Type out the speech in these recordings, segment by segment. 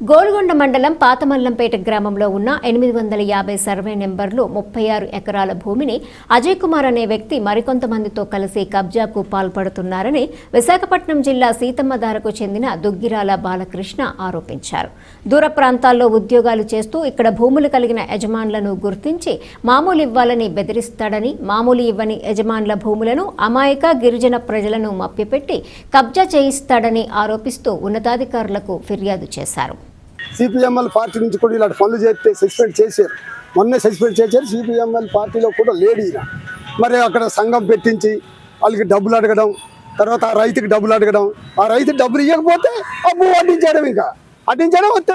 గోల్గొండ మండలం పాతమల్లంపేట గ్రామంలో ఉన్న ఎనిమిది వందల యాభై సర్వే నెంబర్లు ముప్పై ఆరు ఎకరాల భూమిని అజయ్ కుమార్ అనే వ్యక్తి మరికొంతమందితో కలిసి కబ్జాకు పాల్పడుతున్నారని విశాఖపట్నం జిల్లా సీతమ్మధారకు చెందిన దుగ్గిరాల బాలకృష్ణ ఆరోపించారు. దూర ప్రాంతాల్లో ఉద్యోగాలు చేస్తూ ఇక్కడ భూములు కలిగిన యజమానులను గుర్తించి మామూలు ఇవ్వాలని బెదిరిస్తాడని మామూలు ఇవ్వని యజమానుల భూములను అమాయక గిరిజన ప్రజలను మభ్యపెట్టి కబ్జా చేయిస్తాడని ఆరోపిస్తూ ఉన్నతాధికారులకు ఫిర్యాదు చేశారు. సిపిఎంఎల్ పార్టీ నుంచి కూడా ఇలాంటి పనులు చేస్తే సస్పెండ్ చేశారు. మొన్నే సస్పెండ్ చేశారు. సిపిఎంఎల్ పార్టీలో కూడా లేడీ మరి అక్కడ సంఘం పెట్టించి వాళ్ళకి డబ్బులు అడగడం తర్వాత ఆ రైతుకి డబ్బులు అడగడం ఆ రైతు డబ్బులు ఇవ్వకపోతే ఆ అడ్డించడం ఇంకా. అడ్డించడం వస్తే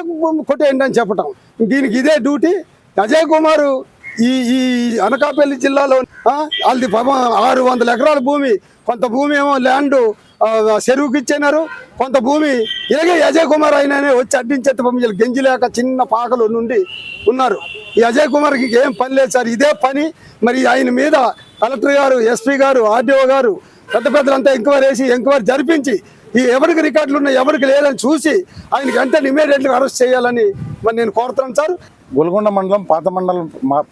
కొట్టేయండి అని చెప్పడం దీనికి ఇదే డ్యూటీ. అజయ్ కుమారు ఈ ఈ అనకాపల్లి జిల్లాలో వాళ్ళది పాపం ఆరు వందల ఎకరాల భూమి. కొంత భూమి ఏమో ల్యాండ్ చెరువుకి ఇచ్చినారు. కొంత భూమి ఇలాగే అజయ్ కుమార్ అయిననే వచ్చి అడ్డించేత పంపించారు వీళ్ళు గెంజి లేక చిన్న పాకలు నుండి ఉన్నారు. ఈ అజయ్ కుమార్కి ఏం పని లేదు సార్. ఇదే పని మరి ఆయన మీద కలెక్టర్ గారు ఎస్పీ గారు ఆర్డీఓ గారు పెద్ద పెద్దలంతా ఎంక్వైరీ వేసి ఎంక్వైరీ జరిపించి ఈ ఎవరికి రికార్డులు ఉన్నాయి ఎవరికి లేదని చూసి ఆయనకి వెంటనే ఇమీడియట్గా అరెస్ట్ చేయాలని మరి నేను కోరుతున్నాను సార్. గొల్గొండ మండలం పాత మండలం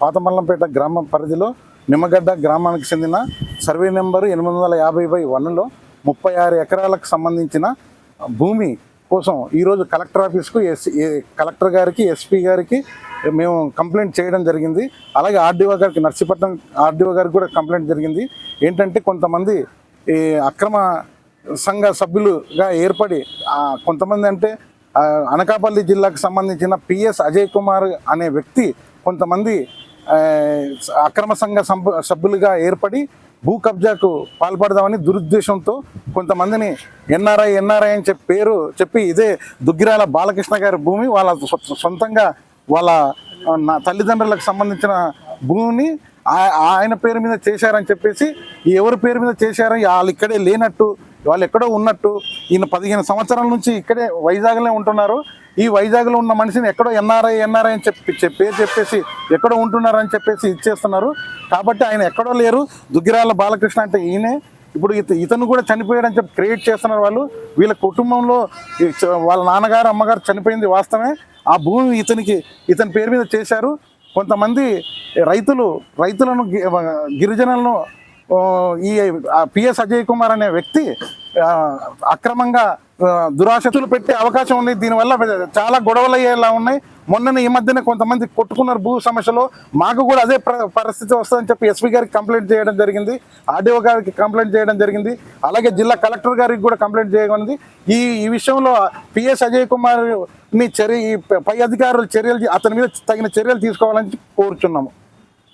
పాత మండలంపేట గ్రామం పరిధిలో నిమ్మగడ్డ గ్రామానికి చెందిన సర్వే నెంబర్ ఎనిమిది వందల యాభై బై వన్లో ముప్పై ఆరు ఎకరాలకు సంబంధించిన భూమి కోసం ఈరోజు కలెక్టర్ ఆఫీస్కు ఎస్ ఏ- కలెక్టర్ గారికి ఎస్పీ గారికి మేము కంప్లైంట్ చేయడం జరిగింది. అలాగే ఆర్డీఓ గారికి నర్సీపట్నం ఆర్డీఓ గారికి కూడా కంప్లైంట్ జరిగింది. ఏంటంటే కొంతమంది ఈ అక్రమ సంఘ సభ్యులుగా ఏర్పడి కొంతమంది అంటే అనకాపల్లి జిల్లాకు సంబంధించిన పిఎస్ అజయ్ కుమార్ అనే వ్యక్తి కొంతమంది అక్రమ సంఘ సభ్యులుగా ఏర్పడి భూ కబ్జాకు పాల్పడదామని దురుద్దేశంతో కొంతమందిని ఎన్ఆర్ఐ ఎన్ఆర్ఐ అని చెప్పి పేరు చెప్పి ఇదే దుగ్గిరాల బాలకృష్ణ గారి భూమి వాళ్ళ సొంతంగా వాళ్ళ నా తల్లిదండ్రులకు సంబంధించిన భూమిని ఆ- ఆయన పేరు మీద చేశారని చెప్పేసి ఎవరి పేరు మీద చేశారో వాళ్ళు ఇక్కడే లేనట్టు వాళ్ళు ఎక్కడో ఉన్నట్టు ఈయన పదిహేను సంవత్సరాల నుంచి ఇక్కడే వైజాగ్లో ఉంటున్నారు. ఈ వైజాగ్లో ఉన్న మనిషిని ఎక్కడో ఎన్ఆర్ఐ ఎన్ఆర్ఐ అని చెప్పి పేరు చెప్పేసి ఎక్కడో ఉంటున్నారని చెప్పేసి ఇచ్చేస్తున్నారు. కాబట్టి ఆయన ఎక్కడో లేరు. దుగ్గిరాల బాలకృష్ణ అంటే ఈయనే. ఇప్పుడు ఇతను కూడా చనిపోయాడని చెప్పి క్రియేట్ చేస్తున్నారు వాళ్ళు. వీళ్ళ కుటుంబంలో చ- వాళ్ళ నాన్నగారు అమ్మగారు చనిపోయింది వాస్తవమే. ఆ భూమి ఇతనికి ఇతని పేరు మీద చేశారు. కొంతమంది రైతులు రైతులను గిరిజనులను ఈ పిఎస్ అజయ్ కుమార్ అనే వ్యక్తి అక్రమంగా దురాశతులు పెట్టే అవకాశం ఉంది. దీనివల్ల చాలా గొడవలు అయ్యేలా ఉన్నాయి. మొన్న ఈ మధ్యన కొంతమంది కొట్టుకున్నారు భూ సమస్యలో. మాకు కూడా అదే ప్ర- పరిస్థితి వస్తుందని చెప్పి ఎస్పీ గారికి కంప్లైంట్ చేయడం జరిగింది. ఆర్డీఓ గారికి కంప్లైంట్ చేయడం జరిగింది. అలాగే జిల్లా కలెక్టర్ గారికి కూడా కంప్లైంట్ చేయగలిగింది. ఈ ఈ విషయంలో పిఎస్ అజయ్ కుమార్ని చర్య ఈ పై అధికారులు చర్యలు అతని మీద తగిన చర్యలు తీసుకోవాలని కోరుచున్నాము.